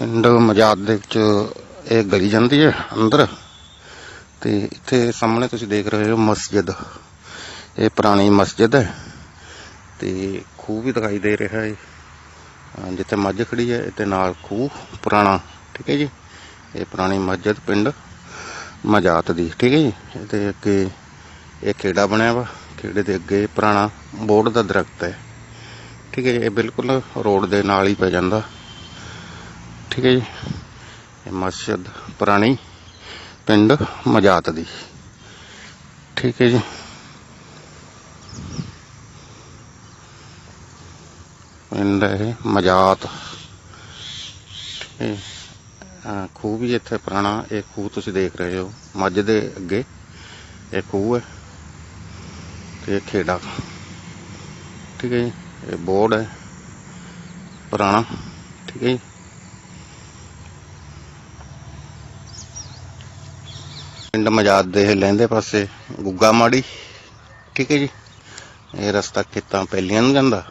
ਪਿੰਡ ਮਜਾਦ ਦੇ ਵਿੱਚ ਇਹ ਗਲੀ ਜਾਂਦੀ ਹੈ ਅੰਦਰ। ਤੇ ਇੱਥੇ ਸਾਹਮਣੇ ਤੁਸੀਂ ਦੇਖ ਰਹੇ ਹੋ ਮਸਜਿਦ। ਇਹ ਪੁਰਾਣੀ ਮਸਜਿਦ ਹੈ। ਤੇ ਖੂਹ ਵੀ ਦਿਖਾਈ ਦੇ ਰਿਹਾ ਹੈ। ਜਿੱਥੇ ਮੱਝ ਖੜੀ ਹੈ ਤੇ ਨਾਲ ਖੂਹ ਪੁਰਾਣਾ, ਠੀਕ ਹੈ ਜੀ? ਇਹ ਪੁਰਾਣੀ ਮਸਜਿਦ ਪਿੰਡ ਮਜਾਤ ਦੀ, ਠੀਕ ਹੈ ਜੀ? ਇਹਦੇ ਅੱਗੇ ਇਹ ਖੇੜਾ ਬਣਿਆ ਵਾ। ਖੇੜੇ ਦੇ ਅੱਗੇ ਪੁਰਾਣਾ ਬੋਰਡ ਦਾ ਦਰਖਤ ਹੈ। ਠੀਕ ਹੈ ਜੀ, ਇਹ ਬਿਲਕੁਲ ਰੋਡ ਦੇ ਨਾਲ ਹੀ ਪੈ ਜਾਂਦਾ। ਠੀਕ ਹੈ ਜੀ। ਇਹ ਮਸਜਿਦ ਪੁਰਾਣੀ ਪਿੰਡ ਮਜਾਤ ਦੀ। ਠੀਕ ਹੈ ਜੀ। ਪਿੰਡ ਇਹ ਮਜਾਤ। ਠੀਕ ਹੈ ਅਹ ਖੂਹ ਵੀ ਇੱਥੇ ਪੁਰਾਣਾ, ਇਹ ਖੂਹ ਤੁਸੀਂ ਦੇਖ ਰਹੇ ਹੋ। ਮੱਝ ਦੇ ਅੱਗੇ ਇਹ ਖੂਹ ਹੈ ਤੇ ਇਹ ਖੇੜਾ। ਠੀਕ ਹੈ ਜੀ। ਇਹ ਬੋਰਡ ਹੈ ਪੁਰਾਣਾ। ਠੀਕ ਹੈ ਜੀ। ਪਿੰਡ ਮਜਾਦ ਦੇ ਲਹਿੰਦੇ ਪਾਸੇ ਗੁੱਗਾ ਮਾੜੀ। ਠੀਕ ਹੈ ਜੀ। ਇਹ ਰਸਤਾ ਖੇਤਾਂ ਪੈਲੀਆਂ ਨੂੰ ਜਾਂਦਾ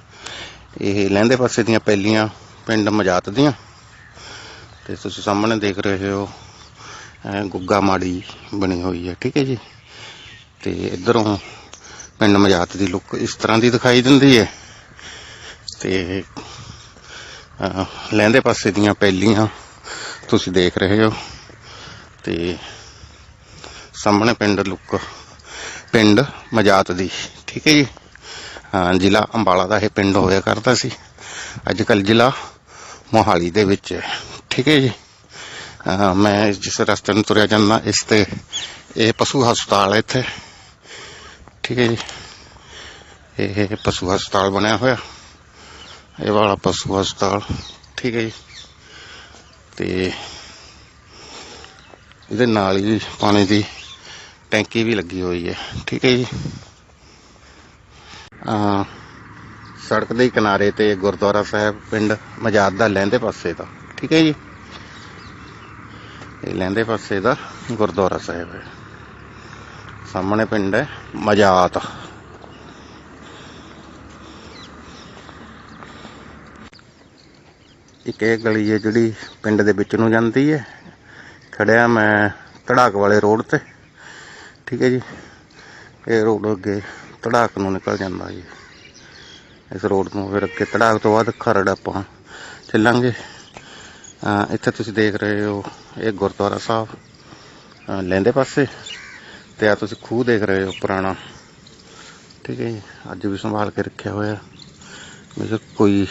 ਇਹ ਲਹਿੰਦੇ ਪਾਸੇ ਦੀਆਂ ਪੈਲੀਆਂ ਪਿੰਡ ਮਜਾਤ ਦੀਆਂ। ਤੇ ਤੁਸੀਂ ਸਾਹਮਣੇ ਦੇਖ ਰਹੇ ਹੋ ਗੁੱਗਾ ਮਾੜੀ ਬਣੀ ਹੋਈ ਹੈ। ਠੀਕ ਹੈ ਜੀ। ਤੇ ਇਧਰੋਂ ਪਿੰਡ ਮਜਾਤ ਦੀ ਲੁੱਕ ਇਸ ਤਰ੍ਹਾਂ ਦੀ ਦਿਖਾਈ ਦਿੰਦੀ ਹੈ। ਤੇ ਅਹ, ਲਹਿੰਦੇ ਪਾਸੇ ਦੀਆਂ ਪੈਲੀਆਂ ਤੁਸੀਂ ਦੇਖ ਰਹੇ ਹੋ। ਤੇ ਸਾਹਮਣੇ ਪਿੰਡ ਲੁੱਕ, ਪਿੰਡ ਮਜਾਤ ਦੀ, ਠੀਕ ਹੈ ਜੀ? ਹਾਂ, ਜ਼ਿਲ੍ਹਾ ਅੰਬਾਲਾ ਦਾ ਇਹ ਪਿੰਡ ਹੋਇਆ ਕਰਦਾ ਸੀ। ਅੱਜ ਕੱਲ ਜ਼ਿਲ੍ਹਾ ਮੋਹਾਲੀ ਦੇ ਵਿੱਚ ਹੈ, ਠੀਕ ਹੈ ਜੀ? ਮੈਂ ਜਿਸ ਰਸਤੇ ਨੂੰ ਤੁਰਿਆ ਜਾਂਦਾ, ਇਸ ਤੇ ਇਹ ਪਸ਼ੂ ਹਸਪਤਾਲ ਹੈ ਇੱਥੇ, ਠੀਕ ਹੈ ਜੀ? ਇਹ ਪਸ਼ੂ ਹਸਪਤਾਲ ਬਣਿਆ ਹੋਇਆ, ਇਹ ਵਾਲਾ ਪਸ਼ੂ ਹਸਪਤਾਲ, ਠੀਕ ਹੈ ਜੀ? ਤੇ ਇਹਦੇ ਨਾਲ ਹੀ ਪਾਣੀ ਦੀ ਟੈਂਕੀ ਵੀ ਲੱਗੀ ਹੋਈ ਹੈ। ਠੀਕ ਹੈ ਜੀ। ਆ ਸੜਕ ਦੇ ਕਿਨਾਰੇ ਤੇ ਗੁਰਦੁਆਰਾ ਸਾਹਿਬ, ਪਿੰਡ ਮਜਾਦ ਦਾ ਲਹਿੰਦੇ ਪਾਸੇ ਦਾ। ਠੀਕ ਹੈ ਜੀ। ਇਹ ਲਹਿੰਦੇ ਪਾਸੇ ਦਾ ਗੁਰਦੁਆਰਾ ਸਾਹਿਬ ਹੈ। ਸਾਹਮਣੇ ਪਿੰਡ ਹੈ ਮਜਾਤ ਇੱਕ ਇਹ ਗਲੀ ਹੈ ਜਿਹੜੀ ਪਿੰਡ ਦੇ ਵਿੱਚ ਨੂੰ ਜਾਂਦੀ ਹੈ। ਖੜਿਆ ਮੈਂ ਧੜਾਕ ਵਾਲੇ ਰੋਡ ਤੇ। ਠੀਕ ਹੈ ਜੀ। ਇਹ ਰੋਡ ਅੱਗੇ ਤੜਾਕ ਨੂੰ ਨਿਕਲ ਜਾਂਦਾ ਜੀ। ਇਸ ਰੋਡ ਨੂੰ ਫਿਰ ਅੱਗੇ ਤੜਾਕ ਤੋਂ ਬਾਅਦ ਖਰੜ ਆਪਾਂ ਚੱਲਾਂਗੇ। ਇੱਥੇ ਤੁਸੀਂ ਦੇਖ ਰਹੇ ਹੋ, ਇਹ ਗੁਰਦੁਆਰਾ ਸਾਹਿਬ, ਅਹ ਲਹਿੰਦੇ ਪਾਸੇ ਤੇ ਆ ਤੁਸੀਂ ਖੂਹ ਦੇਖ ਰਹੇ ਹੋ ਪੁਰਾਣਾ। ਠੀਕ ਹੈ ਜੀ, ਅੱਜ ਵੀ ਸੰਭਾਲ ਕੇ ਰੱਖਿਆ ਹੋਇਆ। ਮੇਰੇ ਕੋਈ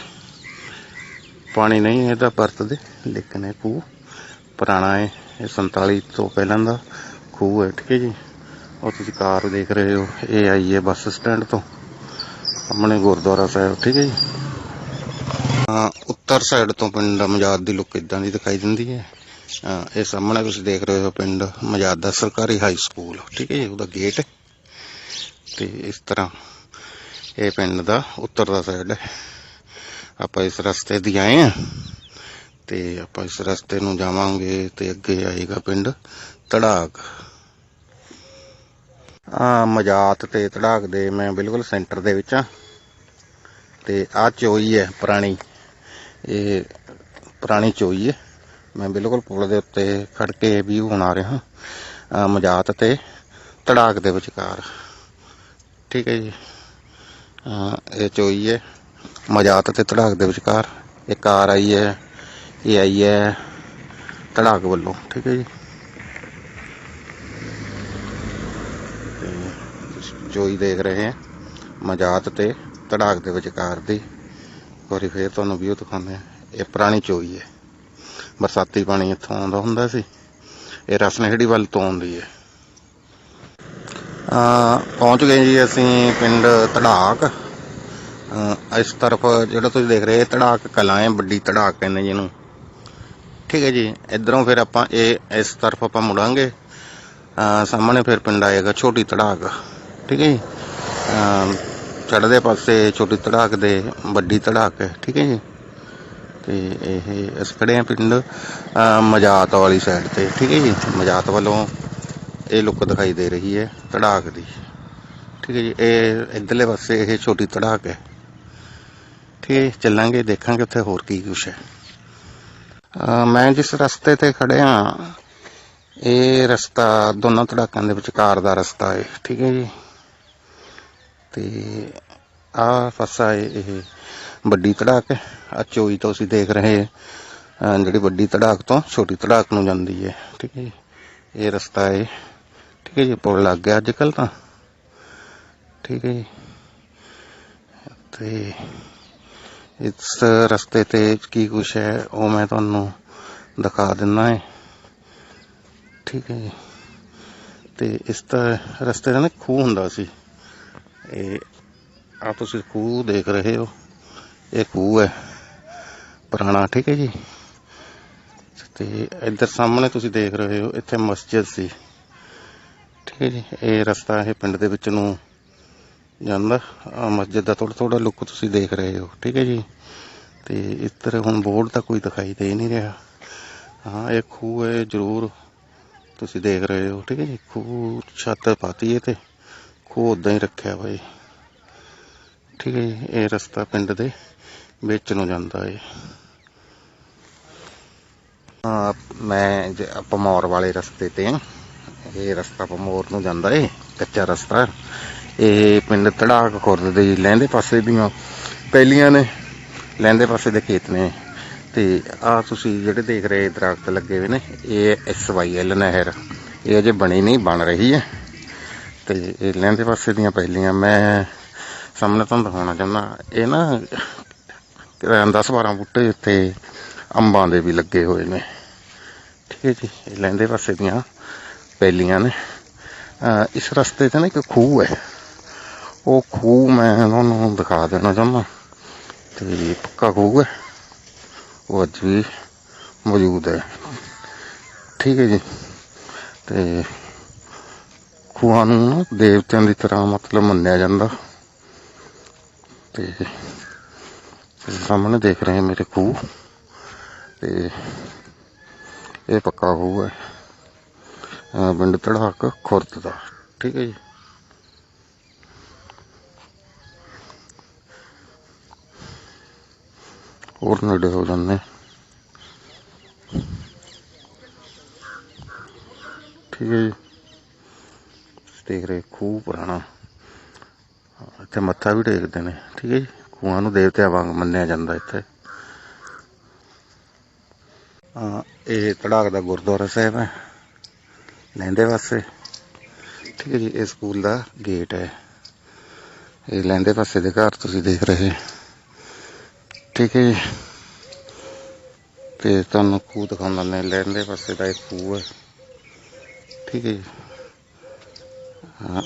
ਪਾਣੀ ਨਹੀਂ ਇਹਦਾ ਵਰਤਦੇ, ਲੇਕਿਨ ਇਹ ਖੂਹ ਪੁਰਾਣਾ ਹੈ, ਇਹ 47 ਤੋਂ ਪਹਿਲਾਂ ਦਾ ਖੂਹ ਹੈ। ਠੀਕ ਹੈ ਜੀ। ਉਹ ਤੁਸੀਂ ਕਾਰ ਦੇਖ ਰਹੇ ਹੋ, ਇਹ ਆਈ ਹੈ ਬੱਸ ਸਟੈਂਡ ਤੋਂ, ਸਾਹਮਣੇ ਗੁਰਦੁਆਰਾ ਸਾਹਿਬ, ਠੀਕ ਹੈ ਜੀ? ਹਾਂ, ਉੱਤਰ ਸਾਈਡ ਤੋਂ ਪਿੰਡ ਮਜਾਦ ਦੀ ਲੁੱਕ ਇਦਾਂ ਦੀ ਦਿਖਾਈ ਦਿੰਦੀ ਹੈ। ਅਹ ਇਹ ਸਾਹਮਣੇ ਤੁਸੀਂ ਦੇਖ ਰਹੇ ਹੋ ਪਿੰਡ ਮਜਾਦ ਦਾ ਸਰਕਾਰੀ ਹਾਈ ਸਕੂਲ ਠੀਕ ਹੈ ਜੀ, ਉਹਦਾ ਗੇਟ ਤੇ ਇਸ ਤਰ੍ਹਾਂ ਇਹ ਪਿੰਡ ਦਾ ਉੱਤਰ ਦਾ ਸਾਈਡ ਹੈ। ਆਪਾਂ ਇਸ ਰਸਤੇ ਦੀ ਆਏ ਆ ਤੇ ਆਪਾਂ ਇਸ ਰਸਤੇ ਨੂੰ ਜਾਵਾਂਗੇ ਤੇ ਅੱਗੇ ਆਏਗਾ ਪਿੰਡ ਤੜਾਕ ਆ ਮਜਾਤ ਤੇ ਤੜਾਕ ਦੇ ਮੈਂ ਬਿਲਕੁਲ ਸੈਂਟਰ ਦੇ ਵਿੱਚ ਆ। ਤੇ ਆ ਚੋਈ ਹੈ ਪੁਰਾਣੀ। ਇਹ ਪੁਰਾਣੀ ਚੋਈ ਹੈ। ਮੈਂ ਬਿਲਕੁਲ ਪੁਲ ਦੇ ਉੱਤੇ ਖੜ ਕੇ ਵਿਊ ਬਣਾ ਰਿਹਾ। ਹਾਂ ਮਜਾਤ ਤੇ ਤੜਾਕ ਦੇ ਵਿਚਕਾਰ। ਠੀਕ ਹੈ ਜੀ। ਇਹ ਚੋਈ ਹੈ। ਮਜਾਤ ਤੇ ਤੜਾਕ ਦੇ ਵਿਚਕਾਰ। ਇਹ ਕਾਰ ਆਈ ਹੈ। ਇਹ ਆਈ ਹੈ ਤੜਾਕ ਵੱਲੋਂ। ਠੀਕ ਹੈ ਜੀ ਤੇ ਤੁਸੀਂ ਚੋਈ ਦੇਖ ਰਹੇ ਹੈ। ਮਜਾਤ ਤੇ ਧੜਾਕ ਦੇ ਵਿਚਕਾਰ ਦੀ। ਇੱਕ ਵਾਰੀ ਫੇਰ ਤੁਹਾਨੂੰ ਵੀਡੀਓ ਦਿਖਾਉਂਦੇ ਆ ਇਹ ਪੁਰਾਣੀ ਚੋਈ ਹੈ। ਬਰਸਾਤੀ ਪਾਣੀ ਇੱਥੋਂ ਆਉਂਦਾ ਹੁੰਦਾ ਸੀ। ਇਹ ਰਸਨੇੜੀ ਵੱਲ ਤੋਂ ਆਉਂਦੀ ਹੈ। ਆ ਪਹੁੰਚ ਗਏ ਜੀ ਅਸੀਂ ਪਿੰਡ ਤੜਾਕ ਇਸ ਤਰਫ ਜਿਹੜਾ ਤੁਸੀਂ ਦੇਖ ਰਹੇ ਤੜਾਕ ਕਲਾਂ ਹੈ, ਵੱਡੀ ਤੜਾਕ ਕਹਿੰਦੇ ਜਿਹਨੂੰ ਠੀਕ ਹੈ ਜੀ। ਇਧਰੋਂ ਫਿਰ ਆਪਾਂ ਇਹ ਇਸ ਤਰਫ ਆਪਾਂ ਮੁੜਾਂਗੇ। ਅਹ ਸਾਹਮਣੇ ਫਿਰ ਪਿੰਡ ਆਏਗਾ ਛੋਟੀ ਤੜਾਕ ਠੀਕ ਹੈ ਜੀ? ਚੜ੍ਹਦੇ ਪਾਸੇ ਛੋਟੀ ਤੜਾਕ ਦੇ ਵੱਡੀ ਤੜਾਕ ਹੈ ਠੀਕ ਹੈ ਜੀ? ਤੇ ਇਹ ਅਸੀਂ ਖੜੇ ਆ ਪਿੰਡ ਮਜਾਤ ਵਾਲੀ ਸਾਈਡ ਤੇ ਠੀਕ ਹੈ ਜੀ? ਮਜਾਤ ਵੱਲੋਂ ਇਹ ਲੁੱਕ ਦਿਖਾਈ ਦੇ ਰਹੀ ਹੈ ਤੜਾਕ ਦੀ ਠੀਕ ਹੈ ਜੀ? ਇਹ ਇਧਰਲੇ ਪਾਸੇ ਇਹ ਛੋਟੀ ਤੜਾਕ ਹੈ ਠੀਕ ਹੈ ਜੀ, ਚੱਲਾਂਗੇ ਦੇਖਾਂਗੇ ਉੱਥੇ ਹੋਰ ਕੀ ਕੁਛ ਹੈ। ਮੈਂ ਜਿਸ ਰਸਤੇ ਤੇ ਖੜਿਆ ਇਹ ਰਸਤਾ ਦੋਨਾਂ ਧੜਾਕਾਂ ਦੇ ਵਿਚਕਾਰ ਦਾ ਰਸਤਾ ਹੈ ਠੀਕ ਹੈ ਜੀ? ਤੇ ਆਹ ਫਸਾ ਹੈ ਇਹ ਵੱਡੀ ਤੜਾਕ ਆ ਚੋਈ ਤੋਂ ਅਸੀਂ ਦੇਖ ਰਹੇ ਅਹ ਜਿਹੜੀ ਵੱਡੀ ਤੜਾਕ ਤੋਂ ਛੋਟੀ ਤੜਾਕ ਨੂੰ ਜਾਂਦੀ ਹੈ। ਠੀਕ ਹੈ ਜੀ। ਇਹ ਰਸਤਾ ਹੈ ਠੀਕ ਹੈ ਜੀ, ਪੁਲ ਲੱਗ ਗਿਆ ਅੱਜ ਕੱਲ ਤਾਂ। ਠੀਕ ਹੈ ਜੀ। ਤੇ ਇਸ ਰਸਤੇ ਤੇ ਕੀ ਕੁਛ ਹੈ, ਉਹ ਮੈਂ ਤੁਹਾਨੂੰ ਦਿਖਾ ਦਿੰਦਾ ਹੈ ਠੀਕ ਹੈ ਜੀ। ਤੇ ਇਸ ਤਰ੍ਹਾਂ ਰਸਤੇ ਦਾ ਨਾ ਖੂਹ ਹੁੰਦਾ ਸੀ। ਇਹ ਆ ਤੁਸੀਂ ਖੂਹ ਦੇਖ ਰਹੇ ਹੋ, ਇਹ ਖੂਹ ਹੈ, ਪੁਰਾਣਾ, ਠੀਕ ਹੈ ਜੀ। ਤੇ ਇੱਧਰ ਸਾਹਮਣੇ ਤੁਸੀਂ ਦੇਖ ਰਹੇ ਹੋ, ਇੱਥੇ ਮਸਜਿਦ ਸੀ। ਠੀਕ ਹੈ ਜੀ, ਇਹ ਰਸਤਾ ਇਹ ਪਿੰਡ ਦੇ ਵਿੱਚ ਨੂੰ ਜਾਂਦਾ, ਆਹ ਮਸਜਿਦ ਦਾ ਥੋੜਾ ਥੋੜਾ ਲੁੱਕ ਤੁਸੀਂ ਦੇਖ ਰਹੇ ਹੋ, ਠੀਕ ਹੈ ਜੀ। ਤੇ ਇੱਧਰ ਹੁਣ ਬੋਰਡ ਤਾਂ ਕੋਈ ਦਿਖਾਈ ਦੇ ਨਹੀਂ ਰਿਹਾ। ਹਾਂ, ਇਹ ਖੂਹ ਹੈ, ਜ਼ਰੂਰ ਤੁਸੀਂ ਦੇਖ ਰਹੇ ਹੋ, ਠੀਕ ਹੈ ਜੀ। ਖੂਹ ਛੱਤ ਪਾਤੀ ਹੈ ਤੇ ਖੂਹ ਉਦਾਂ ਹੀ ਰੱਖਿਆ ਵਾ ਜੀ ਠੀਕ ਹੈ ਜੀ, ਇਹ ਰਸਤਾ ਪਿੰਡ ਦੇ ਵਿੱਚ ਨੂੰ ਜਾਂਦਾ ਹੈ ਆ ਮੈਂ ਜ- ਪਮੌਰ ਵਾਲੇ ਰਸਤੇ ਤੇ ਇਹ ਰਸਤਾ ਪਮੌਰ ਨੂੰ ਜਾਂਦਾ ਏ, ਕੱਚਾ ਰਸਤਾ। ਇਹ ਪਿੰਡ ਤੜਾਕ ਖੁਰਦ ਦੇ ਲਹਿੰਦੇ ਪਾਸੇ ਦੀਆਂ ਪਹਿਲੀਆਂ ਨੇ, ਲਹਿੰਦੇ ਪਾਸੇ ਦੇ ਖੇਤ ਨੇ। ਤੇ ਆ ਤੁਸੀਂ ਜਿਹੜੇ ਦੇਖ ਰਹੇ ਦਰਖਤ ਲੱਗੇ ਹੋਏ ਨੇ, ਇਹ ਐਸ ਵਾਈ ਐਲ ਨਹਿਰ, ਇਹ ਅਜੇ ਬਣੀ ਨਹੀਂ, ਬਣ ਰਹੀ ਹੈ। ਤੇ ਇਹ ਲਹਿੰਦੇ ਪਾਸੇ ਦੀਆਂ ਪਹਿਲੀਆਂ, ਮੈਂ ਸਾਹਮਣੇ ਤੁਹਾਨੂੰ ਦਿਖਾਉਣਾ ਚਾਹੁੰਦਾ, ਇਹ ਨਾ 10 12 ਬੂਟੇ ਇੱਥੇ ਅੰਬਾਂ ਦੇ ਵੀ ਲੱਗੇ ਹੋਏ ਨੇ। ਠੀਕ ਹੈ ਜੀ, ਇਹ ਲਹਿੰਦੇ ਪਾਸੇ ਦੀਆਂ ਪਹਿਲੀਆਂ ਨੇ। ਇਸ ਰਸਤੇ ਤੇ ਨਾ ਇੱਕ ਖੂਹ ਹੈ। ਉਹ ਖੂਹ ਮੈਂ ਤੁਹਾਨੂੰ ਦਿਖਾ ਦੇਣਾ ਚਾਹੁੰਦਾ। ਤੇ ਪੱਕਾ ਖੂਹ ਹੈ। ਉਹ ਅੱਜ ਵੀ ਮੌਜੂਦ ਹੈ। ਠੀਕ ਹੈ ਜੀ। ਤੇ ਖੂਹਾਂ ਨੂੰ ਨਾ ਦੇਵਤਿਆਂ ਦੀ ਤਰ੍ਹਾਂ ਮਤਲਬ ਮੰਨਿਆ ਜਾਂਦਾ। ਤੇ ਸਾਹਮਣੇ ਦੇਖ ਰਹੇ ਮੇਰੇ ਖੂਹ। ਤੇ ਇਹ ਪੱਕਾ ਖੂਹ ਹੈ। ਪਿੰਡ ਤੜਾਕ ਖੁਰਦ ਦਾ। ਠੀਕ ਹੈ ਜੀ। ਹੋਰ ਨੇੜੇ ਹੋ ਜਾਂਦੇ। ਠੀਕ ਹੈ ਜੀ। ਦੇਖ ਰਹੇ ਖੂਹ ਪੁਰਾਣਾ। ਇੱਥੇ ਮੱਥਾ ਵੀ ਟੇਕਦੇ ਨੇ, ਠੀਕ ਹੈ ਜੀ? ਖੂਹਾਂ ਨੂੰ ਦੇਵਤਿਆਂ ਵਾਂਗ ਮੰਨਿਆ ਜਾਂਦਾ ਇੱਥੇ। ਹਾਂ, ਇਹ ਧੜਾਕ ਦਾ ਗੁਰਦੁਆਰਾ ਸਾਹਿਬ ਹੈ ਲਹਿੰਦੇ ਪਾਸੇ। ਠੀਕ ਹੈ ਜੀ, ਇਹ ਸਕੂਲ ਦਾ ਗੇਟ ਹੈ। ਇਹ ਲਹਿੰਦੇ ਪਾਸੇ ਦੇ ਘਰ ਤੁਸੀਂ ਦੇਖ ਰਹੇ ਠੀਕ ਹੈ ਜੀ। ਤੇ ਤੁਹਾਨੂੰ ਖੂਹ ਦਿਖਾਉਂਦਾ ਨੇ ਲਹਿੰਦੇ ਪਾਸੇ ਦਾ ਇਹ ਖੂਹ ਹੈ। ਠੀਕ ਹੈ ਜੀ।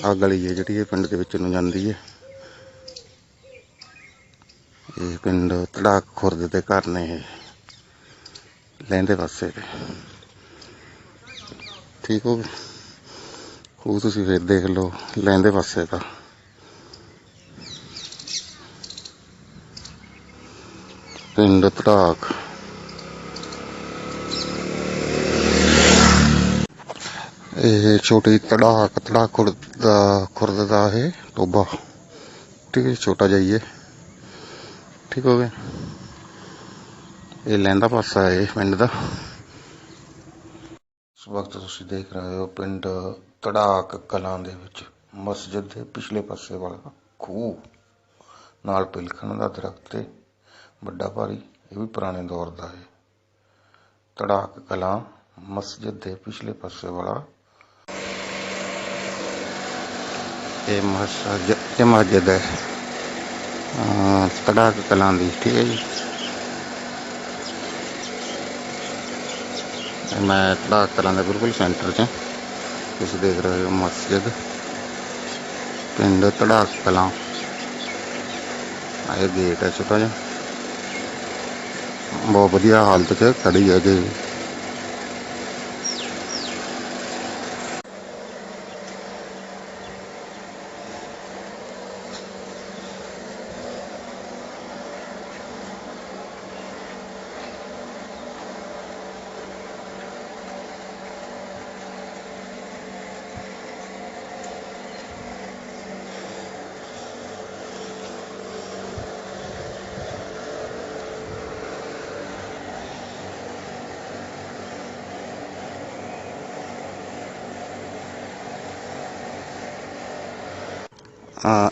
ਆ ਗਲੀ ਹੈ ਜਿਹੜੀ ਇਹ ਪਿੰਡ ਦੇ ਵਿੱਚ ਨੂੰ ਜਾਂਦੀ ਹੈ। ਇਹ ਪਿੰਡ ਤੜਾਕ ਖੁਰਦ ਦੇ ਘਰ ਨੇ ਇਹ। ਲਹਿੰਦੇ ਪਾਸੇ। ਦੇ ਠੀਕ ਹੋ ਗਿਆ ਖੂਹ ਤੁਸੀਂ ਫਿਰ ਦੇਖ ਲਓ ਲਹਿੰਦੇ ਪਾਸੇ ਦਾ। ਪਿੰਡ ਧੜਾਕ। ਇਹ ਛੋਟੀ ਧੜਾਕ ਧੜਾਕ ਖੁਰਦ ਖੁਰਦ ਦਾ ਇਹ ਟੋਬਾ। ਠੀਕ ਹੈ ਛੋਟਾ ਜਾਈਏ ਠੀਕ ਹੋ ਗਿਆ। ਇਹ ਲਹਿੰਦਾ ਪਾਸਾ ਹੈ ਇਹ ਪਿੰਡ ਦਾ। ਇਸ ਵਕਤ ਤੁਸੀਂ ਦੇਖ ਰਹੇ ਹੋ ਪਿੰਡ ਤੜਾਕ ਕਲਾਂ ਦੇ ਵਿੱਚ, ਮਸਜਿਦ ਦੇ ਪਿਛਲੇ ਪਾਸੇ ਵਾਲਾ ਖੂਹ। ਨਾਲ ਪਿਲਖਣ ਦਾ ਦਰਖਤ ਤੇ ਵੱਡਾ ਭਾਰੀ, ਇਹ ਵੀ ਪੁਰਾਣੇ ਦੌਰ ਦਾ ਹੈ। ਤੜਾਕ ਕਲਾਂ, ਮਸਜਿਦ ਦੇ ਪਿਛਲੇ ਪਾਸੇ ਵਾਲਾ ਇਹ ਮਸਜਿਦ ਇਹ ਮਸਜਿਦ ਹੈ। ਤੜਾਕ ਕਲਾਂ ਦੀ, ਠੀਕ ਹੈ ਜੀ। ਮੈਂ ਧੜਾਕ ਕਲਾਂ ਦਾ ਬਿਲਕੁਲ ਸੈਂਟਰ 'ਚ ਤੁਸੀਂ ਦੇਖ ਰਹੇ ਹੋ ਮਸਜਿਦ ਪਿੰਡ ਤੜਾਕ ਕਲਾਂ। ਆਹ ਇਹ ਗੇਟ ਹੈ ਛੋਟਾ ਜਿਹਾ। ਬਹੁਤ ਵਧੀਆ ਹਾਲਤ 'ਚ ਖੜੀ ਹੈ ਜੀ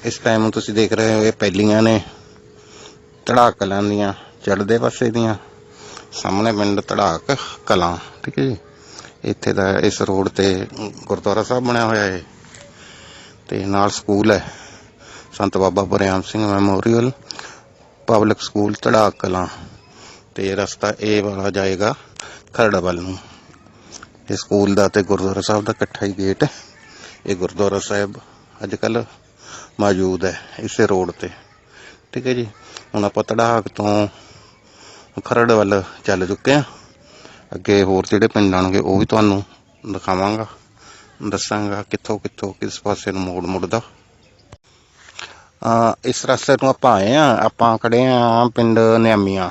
ਇਸ ਟਾਈਮ ਤੁਸੀਂ ਦੇਖ ਰਹੇ ਹੋ, ਇਹ ਪਹਿਲੀਆਂ ਨੇ। ਧੜਾਕ ਕਲਾਂ ਦੀਆਂ, ਚੜ੍ਹਦੇ ਪਾਸੇ ਦੀਆਂ। ਸਾਹਮਣੇ ਪਿੰਡ ਧੜਾਕ ਕਲਾਂ, ਠੀਕ ਹੈ ਜੀ। ਇੱਥੇ ਦਾ ਇਸ ਰੋਡ ਤੇ ਗੁਰਦੁਆਰਾ ਸਾਹਿਬ ਬਣਿਆ ਹੋਇਆ ਹੈ ਤੇ ਨਾਲ ਸਕੂਲ ਹੈ। Sant Baba Bariam Singh memorial public school Dharak Kalan. ਤੇ ਰਸਤਾ ਇਹ ਵਾਲਾ ਜਾਏਗਾ ਖਰੜ ਵੱਲ ਨੂੰ। ਇਹ ਸਕੂਲ ਦਾ ਤੇ ਗੁਰਦੁਆਰਾ ਸਾਹਿਬ ਦਾ ਇਕੱਠਾ ਹੀ ਗੇਟ ਹੈ। ਇਹ ਗੁਰਦੁਆਰਾ ਸਾਹਿਬ ਅੱਜ ਕੱਲ੍ਹ ਮੌਜੂਦ ਹੈ ਇਸੇ ਰੋਡ ਤੇ। ਠੀਕ ਹੈ ਜੀ, ਹੁਣ ਆਪਾਂ ਤੜਾਕ ਤੋਂ ਖਰੜ ਵੱਲ ਚੱਲ ਚੁੱਕੇ ਹਾਂ। ਅੱਗੇ ਹੋਰ ਜਿਹੜੇ ਪਿੰਡ ਆਣਗੇ ਉਹ ਵੀ ਤੁਹਾਨੂੰ ਦਿਖਾਵਾਂਗਾ, ਦੱਸਾਂਗਾ ਕਿੱਥੋਂ ਕਿੱਥੋਂ ਕਿਸ ਪਾਸੇ ਨੂੰ ਮੋੜ ਮੁੜਦਾ। ਆ ਇਸ ਰਸਤੇ ਤੋਂ ਆਪਾਂ ਆਏ ਆ ਆਪਾਂ ਖੜੇ ਆ ਪਿੰਡ ਨਿਆਮੀਆਂ।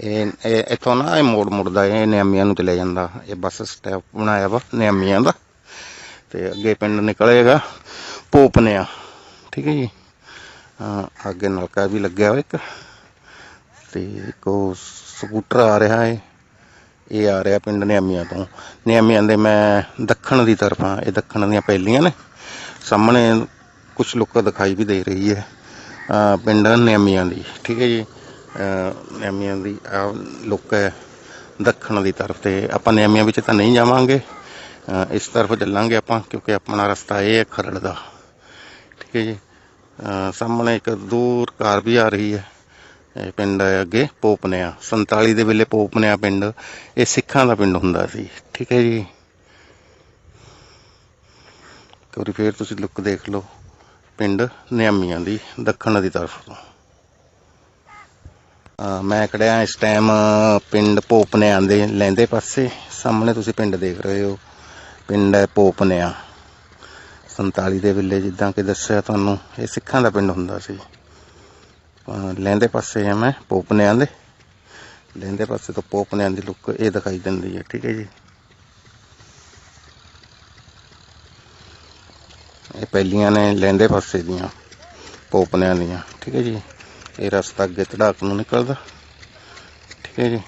ਇਹ ਇਹ ਇੱਥੋਂ ਨਾ ਇਹ ਮੋੜ ਮੁੜਦਾ, ਇਹ ਨਿਆਮੀਆਂ ਨੂੰ ਚਲੇ ਜਾਂਦਾ, ਇਹ ਬੱਸ ਸਟੈਪ ਬਣਾਇਆ ਵਾ ਨਿਆਮੀਆਂ ਦਾ। ਤੇ ਅੱਗੇ ਪਿੰਡ ਨਿਕਲੇਗਾ ਪੋਪਨਿਆ ਠੀਕ ਹੈ ਜੀ। ਅੱਗੇ ਨਲਕਾ ਵੀ ਲੱਗਿਆ ਹੋਇਆ ਇੱਕ। ਤੇ ਇੱਕ ਉਹ ਸਕੂਟਰ ਆ ਰਿਹਾ ਹੈ ਇਹ ਆ ਰਿਹਾ ਪਿੰਡ ਨਿਆਮੀਆਂ ਤੋਂ। ਨਿਆਮੀਆਂ ਦੇ ਮੈਂ ਦੱਖਣ ਦੀ ਤਰਫ ਆ ਇਹ ਦੱਖਣ ਦੀਆਂ ਪਹਿਲੀਆਂ ਨੇ। ਸਾਹਮਣੇ ਕੁਝ ਲੁੱਕ ਦਿਖਾਈ ਵੀ ਦੇ ਰਹੀ ਹੈ। ਪਿੰਡ ਨਿਆਮੀਆਂ ਦੀ। ਠੀਕ ਹੈ ਜੀ। ਨਿਆਮੀਆਂ ਦੀ ਆ ਲੁੱਕ ਹੈ ਦੱਖਣ ਦੀ ਤਰਫ ਤੇ। ਆਪਾਂ ਨਿਆਮੀਆਂ ਵਿੱਚ ਤਾਂ ਨਹੀਂ ਜਾਵਾਂਗੇ। ਇਸ ਤਰਫ ਚੱਲਾਂਗੇ ਆਪਾਂ, ਕਿਉਂਕਿ ਆਪਣਾ ਰਸਤਾ ਇਹ ਹੈ ਖਰੜ ਦਾ। ਠੀਕ ਸਾਹਮਣੇ ਇੱਕ ਦੂਰ ਕਾਰ ਵੀ ਆ ਰਹੀ ਹੈ। ਇਹ ਪਿੰਡ ਹੈ ਅੱਗੇ, ਪੋਪਨਿਆ। 47 ਦੇ ਵੇਲੇ ਪੋਪਨਿਆ ਪਿੰਡ। ਇਹ ਸਿੱਖਾਂ ਦਾ ਪਿੰਡ ਹੁੰਦਾ ਸੀ। ਠੀਕ ਹੈ ਜੀ। ਇੱਕ ਵਾਰੀ ਫੇਰ ਤੁਸੀਂ ਲੁੱਕ ਦੇਖ ਲਓ, ਪਿੰਡ ਨਿਆਮੀਆਂ ਦੀ, ਦੱਖਣ ਦੀ ਤਰਫ ਤੋਂ। ਮੈਂ ਖੜਿਆ ਇਸ ਟਾਈਮ, ਪਿੰਡ ਪੋਪਨਿਆਂ ਦੇ ਲੈਂਦੇ ਪਾਸੇ। ਸਾਹਮਣੇ ਤੁਸੀਂ ਪਿੰਡ ਦੇਖ ਰਹੇ ਹੋ। ਪਿੰਡ ਹੈ ਪੋਪਨਿਆ। 47 ਦੇ ਵੇਲੇ ਜਿੱਦਾਂ ਕਿ ਦੱਸਿਆ ਤੁਹਾਨੂੰ, ਇਹ ਸਿੱਖਾਂ ਦਾ ਪਿੰਡ ਹੁੰਦਾ ਸੀ। ਅਹ ਲਹਿੰਦੇ ਪਾਸੇ ਆ ਮੈਂ, ਪੋਪਨਿਆਂ ਦੇ। ਲਹਿੰਦੇ ਪਾਸੇ ਤੋਂ ਪੋਪਨਿਆਂ ਦੀ ਲੁੱਕ ਇਹ ਦਿਖਾਈ ਦਿੰਦੀ ਹੈ, ਠੀਕ ਹੈ ਜੀ। ਇਹ ਪਹਿਲੀਆਂ ਨੇ ਲਹਿੰਦੇ ਪਾਸੇ ਦੀਆਂ, ਪੋਪਨਿਆਂ ਦੀਆਂ, ਠੀਕ ਹੈ ਜੀ। ਇਹ ਰਸਤਾ ਅੱਗੇ ਧੜਾਕ ਨੂੰ ਨਿਕਲਦਾ, ਠੀਕ ਹੈ ਜੀ।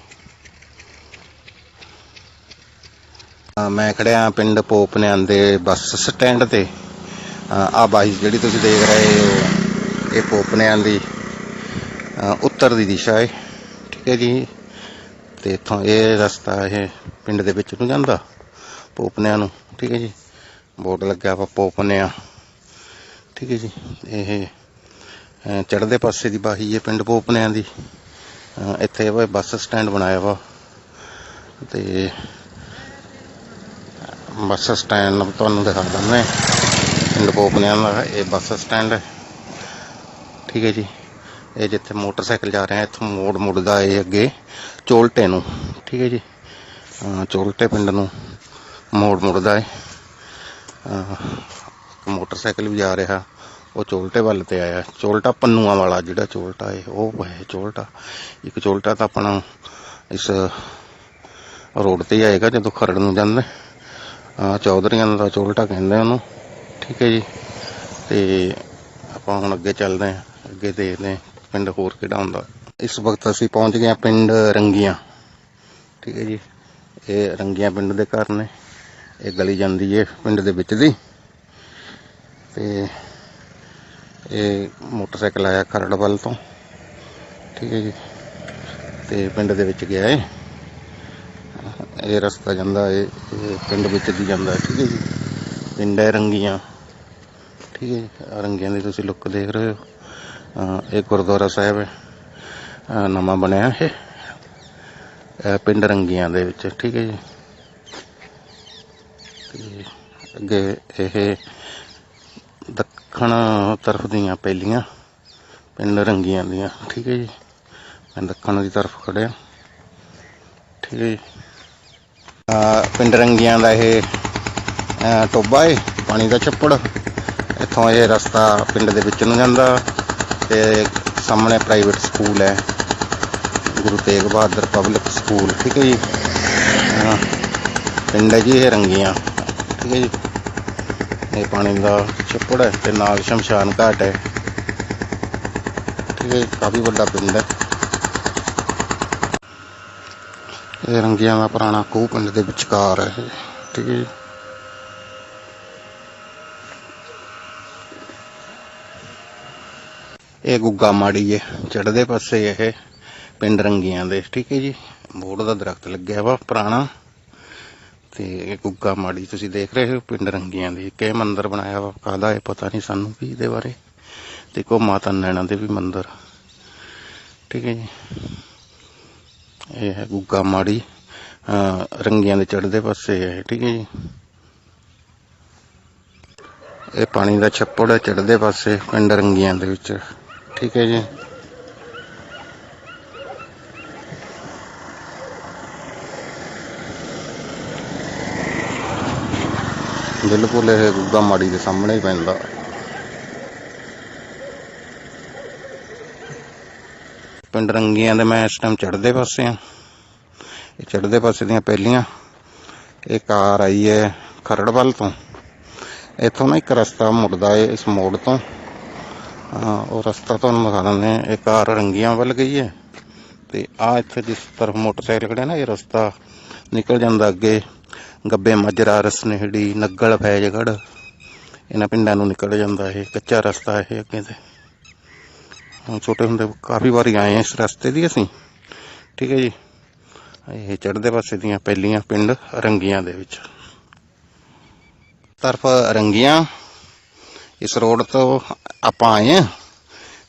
ਮੈਂ ਖੜਿਆ ਪਿੰਡ ਪੋਪਨਿਆਂ ਦੇ ਬੱਸ ਸਟੈਂਡ ਤੇ। ਆ ਬਾਈ ਜਿਹੜੀ ਤੁਸੀਂ ਦੇਖ ਰਹੇ ਹੋ, ਇਹ ਪੋਪਨਿਆਂ ਦੀ ਉੱਤਰ ਦੀ ਦਿਸ਼ਾ ਹੈ। ਠੀਕ ਹੈ ਜੀ। ਤੇ ਇੱਥੋਂ ਇਹ ਰਸਤਾ ਇਹ ਪਿੰਡ ਦੇ ਵਿੱਚ ਨੂੰ ਜਾਂਦਾ, ਪੋਪਨਿਆਂ ਨੂੰ। ਠੀਕ ਹੈ ਜੀ। ਬੋਰਡ ਲੱਗਿਆ ਵਾ ਪੋਪਨਿਆਂ। ਠੀਕ ਹੈ ਜੀ। ਇਹ ਚੜ੍ਹਦੇ ਪਾਸੇ ਦੀ ਬਾਹੀ ਹੈ ਪਿੰਡ ਪੋਪਨਿਆਂ ਦੀ। ਇੱਥੇ ਵਾ ਬੱਸ ਸਟੈਂਡ ਬਣਾਇਆ ਵਾ। ਤੇ ਬੱਸ ਸਟੈਂਡ ਤੁਹਾਨੂੰ ਦਿਖਾ ਦਿੰਦੇ ਪਿੰਡ ਪੋਪਨਿਆਂ ਦਾ ਇਹ ਬੱਸ ਸਟੈਂਡ ਹੈ। ਠੀਕ ਹੈ ਜੀ। ਇਹ ਜਿੱਥੇ ਮੋਟਰਸਾਈਕਲ ਜਾ ਰਿਹਾ, ਇੱਥੋਂ ਮੋੜ ਮੁੜਦਾ ਇਹ ਅੱਗੇ, ਚੋਲਟੇ ਨੂੰ। ਠੀਕ ਹੈ ਜੀ। ਚੋਲਟੇ ਪਿੰਡ ਨੂੰ ਮੋੜ ਮੁੜਦਾ ਹੈ ਮੋਟਰਸਾਈਕਲ ਵੀ ਜਾ ਰਿਹਾ। ਉਹ ਚੋਲਟੇ ਵੱਲ ਤੇ ਆਇਆ। ਚੋਲਟਾ ਪੰਨੂਆਂ ਵਾਲਾ ਜਿਹੜਾ ਚੋਲਟਾ ਹੈ ਉਹ ਹੈ ਚੋਲਟਾ। ਇੱਕ ਚੋਲਟਾ ਤਾਂ ਆਪਣਾ ਇਸ ਰੋਡ ਤੇ ਹੀ ਆਏਗਾ ਜਦੋਂ ਖਰੜ ਨੂੰ ਜਾਂਦਾ। ਅਹ ਚੌਧਰੀਆਂ ਦਾ ਚੋਲਟਾ ਕਹਿੰਦੇ ਉਹਨੂੰ। ਠੀਕ ਹੈ ਜੀ। ਤੇ ਆਪਾਂ ਹੁਣ ਅੱਗੇ ਚੱਲਦੇ ਹਾਂ। ਅੱਗੇ ਦੇਖਦੇ ਹਾਂ ਪਿੰਡ ਹੋਰ ਕਿਹੜਾ ਹੁੰਦਾ। ਇਸ ਵਕਤ ਅਸੀਂ ਪਹੁੰਚ ਗਏ ਹਾਂ ਪਿੰਡ ਰੰਗੀਆਂ। ਠੀਕ ਹੈ ਜੀ। ਇਹ ਰੰਗੀਆਂ ਪਿੰਡ ਦੇ ਘਰ ਨੇ। ਇਹ ਗਲੀ ਜਾਂਦੀ ਹੈ ਪਿੰਡ ਦੇ ਵਿੱਚ ਦੀ। ਤੇ ਇਹ ਮੋਟਰਸਾਈਕਲ ਆਇਆ ਖਰੜ ਵੱਲ ਤੋਂ। ਠੀਕ ਹੈ ਜੀ। ਤੇ ਪਿੰਡ ਦੇ ਵਿੱਚ ਗਿਆ ਏ। ਇਹ ਰਸਤਾ ਜਾਂਦਾ ਹੈ ਇਹ ਪਿੰਡ ਵਿੱਚ ਦੀ ਜਾਂਦਾ, ਠੀਕ ਹੈ ਜੀ। ਪਿੰਡ ਹੈ ਰੰਗੀਆਂ, ਠੀਕ ਹੈ ਜੀ। ਰੰਗੀਆਂ ਦੀ ਤੁਸੀਂ ਲੁੱਕ ਦੇਖ ਰਹੇ ਹੋ। ਇਹ ਗੁਰਦੁਆਰਾ ਸਾਹਿਬ ਹੈ। ਨਵਾਂ ਬਣਿਆ ਇਹ ਪਿੰਡ ਰੰਗੀਆਂ ਦੇ ਵਿੱਚ, ਠੀਕ ਹੈ ਜੀ। ਤੇ ਅੱਗੇ ਇਹ ਦੱਖਣ ਤਰਫ ਦੀਆਂ ਪਹਿਲੀਆਂ ਪਿੰਡ ਰੰਗੀਆਂ ਦੀਆਂ, ਠੀਕ ਹੈ ਜੀ। ਮੈਂ ਦੱਖਣ ਦੀ ਤਰਫ ਖੜਿਆ। ਠੀਕ ਹੈ ਜੀ। ਪਿੰਡ ਰੰਗੀਆਂ ਦਾ ਇਹ ਅਹ ਟੋਬਾ ਹੈ ਪਾਣੀ ਦਾ ਛੱਪੜ ਇੱਥੋਂ ਇਹ ਰਸਤਾ ਪਿੰਡ ਦੇ ਵਿੱਚ ਨੂੰ ਜਾਂਦਾ ਤੇ ਸਾਹਮਣੇ ਪ੍ਰਾਈਵੇਟ ਸਕੂਲ ਹੈ। ਗੁਰੂ ਤੇਗ ਬਹਾਦਰ ਪਬਲਿਕ ਸਕੂਲ ਠੀਕ ਹੈ ਜੀ? ਪਿੰਡ ਹੈ ਜੀ ਇਹ ਰੰਗੀਆਂ ਠੀਕ ਹੈ ਜੀ? ਇਹ ਪਾਣੀ ਦਾ ਛੱਪੜ ਹੈ ਤੇ ਨਾਲ ਸ਼ਮਸ਼ਾਨ ਘਾਟ ਹੈ। ਠੀਕ ਹੈ ਜੀ, ਕਾਫੀ ਵੱਡਾ ਪਿੰਡ ਹੈ। ਇਹ ਰੰਗੀਆਂ ਦਾ ਪੁਰਾਣਾ ਖੂਹ ਪਿੰਡ ਦੇ ਵਿਚਕਾਰ ਹੈ ਠੀਕ ਹੈ ਜੀ। ਇਹ ਗੁੱਗਾ ਮਾੜੀ ਹੈ ਚੜਦੇ ਪਾਸੇ ਇਹ ਪਿੰਡ ਰੰਗੀਆਂ ਦੇ, ਠੀਕ ਹੈ ਜੀ। ਬੋੜ ਦਾ ਦਰਖਤ ਲੱਗਿਆ ਵਾ ਪੁਰਾਣਾ। ਤੇ ਇਹ ਗੁੱਗਾ ਮਾੜੀ ਤੁਸੀਂ ਦੇਖ ਰਹੇ ਹੋ, ਪਿੰਡ ਰੰਗੀਆਂ ਦੇ। ਕਿ ਮੰਦਿਰ ਬਣਾਇਆ ਵਾ, ਕਾਹਦਾ ਇਹ ਪਤਾ ਨਹੀਂ ਸਾਨੂੰ ਵੀ ਇਹਦੇ ਬਾਰੇ। ਤੇ ਕੋ ਮਾਤਾ ਨੈਣਾ ਦੇ ਵੀ ਮੰਦਿਰ, ਠੀਕ ਹੈ ਜੀ। ਇਹ ਹੈ ਗੁੱਗਾ ਮਾੜੀ ਰੰਗੀਆਂ ਦੇ ਚੜ੍ਹਦੇ ਪਾਸੇ ਹੈ, ਠੀਕ ਹੈ ਜੀ। ਇਹ ਪਾਣੀ ਦਾ ਛੱਪੜ ਹੈ ਚੜਦੇ ਪਾਸੇ, ਪਿੰਡ ਰੰਗੀਆਂ ਦੇ ਵਿੱਚ, ਠੀਕ ਹੈ ਜੀ। ਬਿਲਕੁਲ ਇਹ ਗੁੱਗਾ ਮਾੜੀ ਦੇ ਸਾਹਮਣੇ ਹੀ ਪੈਂਦਾ। ਪਿੰਡ ਰੰਗੀਆਂ ਦੇ ਮੈਂ ਇਸ ਟਾਈਮ ਚੜ੍ਹਦੇ ਪਾਸੇ ਆ ਇਹ ਚੜ੍ਹਦੇ ਪਾਸੇ ਦੀਆਂ ਪਹਿਲੀਆਂ, ਇਹ ਕਾਰ ਆਈ ਹੈ ਖਰੜਵੱਲ ਤੋਂ। ਇੱਥੋਂ ਨਾ ਇੱਕ ਰਸਤਾ ਮੁੜਦਾ ਹੈ ਇਸ ਮੋੜ ਤੋਂ। ਉਹ ਰਸਤਾ ਤੁਹਾਨੂੰ ਦਿਖਾ ਦਿੰਦੇ ਇਹ ਕਾਰ ਰੰਗੀਆਂ ਵੱਲ ਗਈ ਹੈ ਤੇ ਆ ਇੱਥੇ ਜਿਸ ਤਰਫ ਮੋਟਰਸਾਈਕਲ ਖੜਿਆ ਨਾ, ਇਹ ਰਸਤਾ ਨਿਕਲ ਜਾਂਦਾ ਅੱਗੇ। ਗੱਬੇ ਮਾਜਰਾ ਰਸਨੇਹੜੀ ਨੱਗਲ ਫੈਜਗੜ ਇਹਨਾਂ ਪਿੰਡਾਂ ਨੂੰ ਨਿਕਲ ਜਾਂਦਾ ਇਹ ਕੱਚਾ ਰਸਤਾ ਇਹ ਅੱਗੇ ਤੇ। ਛੋਟੇ ਹੁੰਦੇ ਕਾਫੀ ਵਾਰੀ ਆਏ ਆ ਇਸ ਰਸਤੇ ਦੀ ਅਸੀਂ। ਠੀਕ ਹੈ ਜੀ। ਇਹ ਚੜ੍ਹਦੇ ਪਾਸੇ ਦੀਆਂ ਪਹਿਲੀਆਂ ਪਿੰਡ ਰੰਗੀਆਂ ਦੇ ਵਿੱਚ। ਤਰਫ ਰੰਗੀਆਂ। ਇਸ ਰੋਡ ਤੋਂ ਆਪਾਂ ਆਏ ਆ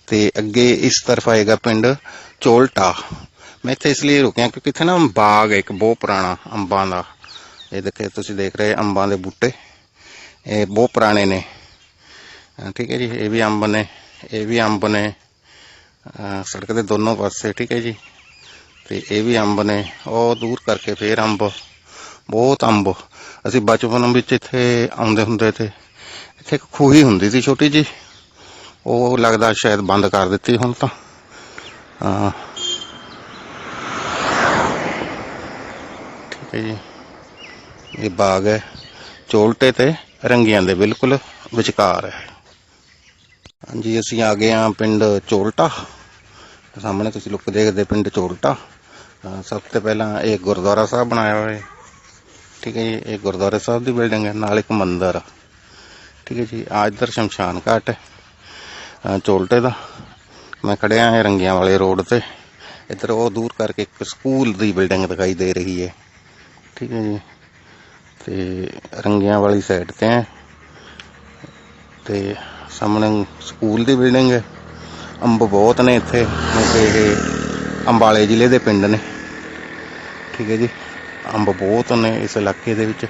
ਤੇ ਅੱਗੇ ਇਸ ਤਰਫ ਆਏਗਾ ਪਿੰਡ ਚੋਲਟਾ। ਮੈਂ ਇੱਥੇ ਇਸ ਲਈ ਰੁਕਿਆ ਕਿਉਂਕਿ ਇੱਥੇ ਨਾ ਬਾਗ ਹੈ ਇੱਕ ਬਹੁਤ ਪੁਰਾਣਾ ਅੰਬਾਂ ਦਾ। ਇਹ ਦੇਖੇ, ਤੁਸੀਂ ਦੇਖ ਰਹੇ ਅੰਬਾਂ ਦੇ ਬੂਟੇ। ਇਹ ਬਹੁਤ ਪੁਰਾਣੇ ਨੇ। ਠੀਕ ਹੈ ਜੀ, ਇਹ ਵੀ ਅੰਬ ਨੇ, ਇਹ ਵੀ ਅੰਬ ਨੇ। ਸੜਕ ਦੇ ਦੋਨੋਂ ਪਾਸੇ, ਠੀਕ ਹੈ ਜੀ। ਤੇ ਇਹ ਵੀ ਅੰਬ ਨੇ। ਉਹ ਦੂਰ ਕਰਕੇ ਫੇਰ ਅੰਬ। ਬਹੁਤ ਅੰਬ। ਅਸੀਂ ਬਚਪਨ ਵਿੱਚ ਇੱਥੇ ਆਉਂਦੇ ਹੁੰਦੇ ਤੇ ਇੱਥੇ ਇੱਕ ਖੂਹੀ ਹੁੰਦੀ ਸੀ ਛੋਟੀ ਜੀ ਉਹ ਲੱਗਦਾ ਸ਼ਾਇਦ ਬੰਦ ਕਰ ਦਿੱਤੀ ਹੁਣ ਤਾਂ। ਠੀਕ ਹੈ ਜੀ। ਇਹ ਬਾਗ ਹੈ। ਚੋਲਟੇ ਤੇ ਰੰਗੀਆਂ ਦੇ ਬਿਲਕੁਲ ਵਿਚਕਾਰ ਹੈ। ਹਾਂਜੀ, ਅਸੀਂ ਆ ਗਏ ਹਾਂ ਪਿੰਡ ਚੋਲਟਾ। ਸਾਹਮਣੇ ਤੁਸੀਂ ਲੁੱਕ ਦੇਖਦੇ ਪਿੰਡ ਚੋਲਟਾ। ਸਭ ਤੋਂ ਪਹਿਲਾਂ ਇਹ ਗੁਰਦੁਆਰਾ ਸਾਹਿਬ ਬਣਾਇਆ ਹੋਇਆ ਹੈ। ਠੀਕ ਹੈ ਜੀ, ਇਹ ਗੁਰਦੁਆਰੇ ਸਾਹਿਬ ਦੀ ਬਿਲਡਿੰਗ ਹੈ, ਨਾਲ ਇੱਕ ਮੰਦਿਰ। ਠੀਕ ਹੈ ਜੀ ਆ ਇੱਧਰ ਸ਼ਮਸ਼ਾਨ ਘਾਟ ਹੈ ਚੋਲਟੇ ਦਾ। ਮੈਂ ਖੜਿਆ ਹਾਂ ਰੰਗੀਆਂ ਵਾਲੇ ਰੋਡ ਤੇ। ਇੱਧਰ ਉਹ ਦੂਰ ਕਰਕੇ ਇੱਕ ਸਕੂਲ ਦੀ ਬਿਲਡਿੰਗ ਦਿਖਾਈ ਦੇ ਰਹੀ ਹੈ। ਠੀਕ ਹੈ ਜੀ, ਤੇ ਰੰਗੀਆਂ ਵਾਲੀ ਸਾਈਡ ਤੇ ਹੈ। ਤੇ ਸਾਹਮਣੇ ਸਕੂਲ ਦੀ ਬਿਲਡਿੰਗ ਹੈ। ਅੰਬ ਬਹੁਤ ਨੇ ਇੱਥੇ। ਕਿਉਂਕਿ ਇਹ ਅੰਬਾਲੇ ਜ਼ਿਲ੍ਹੇ ਦੇ ਪਿੰਡ ਨੇ। ਠੀਕ ਹੈ ਜੀ। ਅੰਬ ਬਹੁਤ ਨੇ ਇਸ ਇਲਾਕੇ ਦੇ ਵਿੱਚ।